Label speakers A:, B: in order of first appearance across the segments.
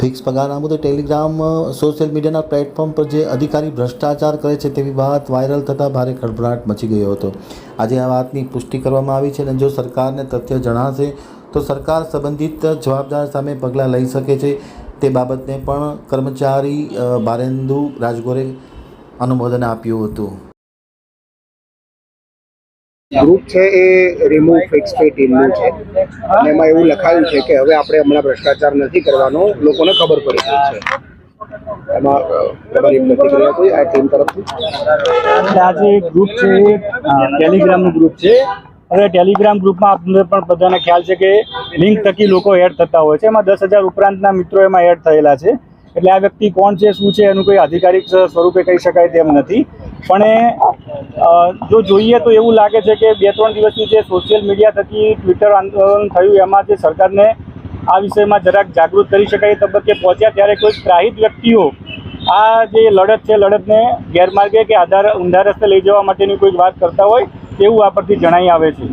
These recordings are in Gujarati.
A: ફિક્સ પગાર આ મુદ્દે ટેલિગ્રામ સોશિયલ મીડિયાના પ્લેટફોર્મ પર જે અધિકારી ભ્રષ્ટાચાર કરે છે તેવી વાત વાયરલ થતાં ભારે ખળભળાટ મચી ગયો હતો. આજે આ વાતની પુષ્ટિ કરવામાં આવી છે અને જો સરકારને તથ્ય જણાશે, તો સરકાર સંબંધિત જવાબદાર સામે પગલાં લઈ શકે છે. તે બાબતને પણ કર્મચારી ભારેન્દુ રાજગોરે અનુમોદન આપ્યું હતું.
B: ગ્રુપ છે એ રિમૂવ ફિક્સ પે ટીમનું છે. અને એમાં એવું લખાયું છે કે હવે આપણે હમણાં ભ્રષ્ટાચાર નથી કરવાનો, લોકોને ખબર પડી ગઈ છે. એમાં આ ટીમ તરફથી.
C: ગ્રુપ છે ટેલિગ્રામનું ગ્રુપ છે. હવે ટેલિગ્રામ ગ્રુપમાં આપણને પણ બધાને ખ્યાલ છે કે લિંક થકી લોકો એડ થતા હોય છે. એમાં દસ હજાર ઉપરાંતના મિત્રો એમાં એડ થયેલા છે. એટલે આ વ્યક્તિ કોણ છે, શું છે, એનું કોઈ આધિકારિક સ્વરૂપે કહી શકાય તેમ નથી. પણ જો જોઈએ તો એવું લાગે છે કે બે ત્રણ દિવસથી જે સોશિયલ મીડિયા થકી ટ્વિટર આંદોલન થયું, એમાં જે સરકારને આ વિષયમાં જરાક જાગૃત કરી શકાય તબક્કે પહોંચ્યા ત્યારે કોઈ ત્રાહિત વ્યક્તિઓ આ જે લડત છે, લડતને ગેરમાર્ગે કે આધાર ઊંધા રસ્તે લઈ જવા માટેની કોઈ વાત કરતા હોય, તેવું આ પરથી જણાઈ આવે છે.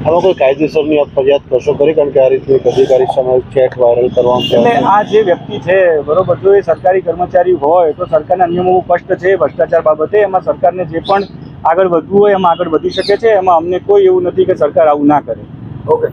D: આમાં કોઈ કાયદેસરની આપ ફરિયાદ કરશો ખરી? કારણ કે આ રીતની એક અધિકારી સામે ચેટ વાયરલ કરવામાં
C: એટલે આ જે વ્યક્તિ છે બરોબર જો એ સરકારી કર્મચારી હોય તો સરકારના નિયમો બહુ સ્પષ્ટ છે ભ્રષ્ટાચાર બાબતે. એમાં સરકારને જે પણ આગળ વધવું હોય એમાં આગળ વધી શકે છે. એમાં અમને કોઈ એવું નથી કે સરકાર આવું ના કરે.
B: ઓકે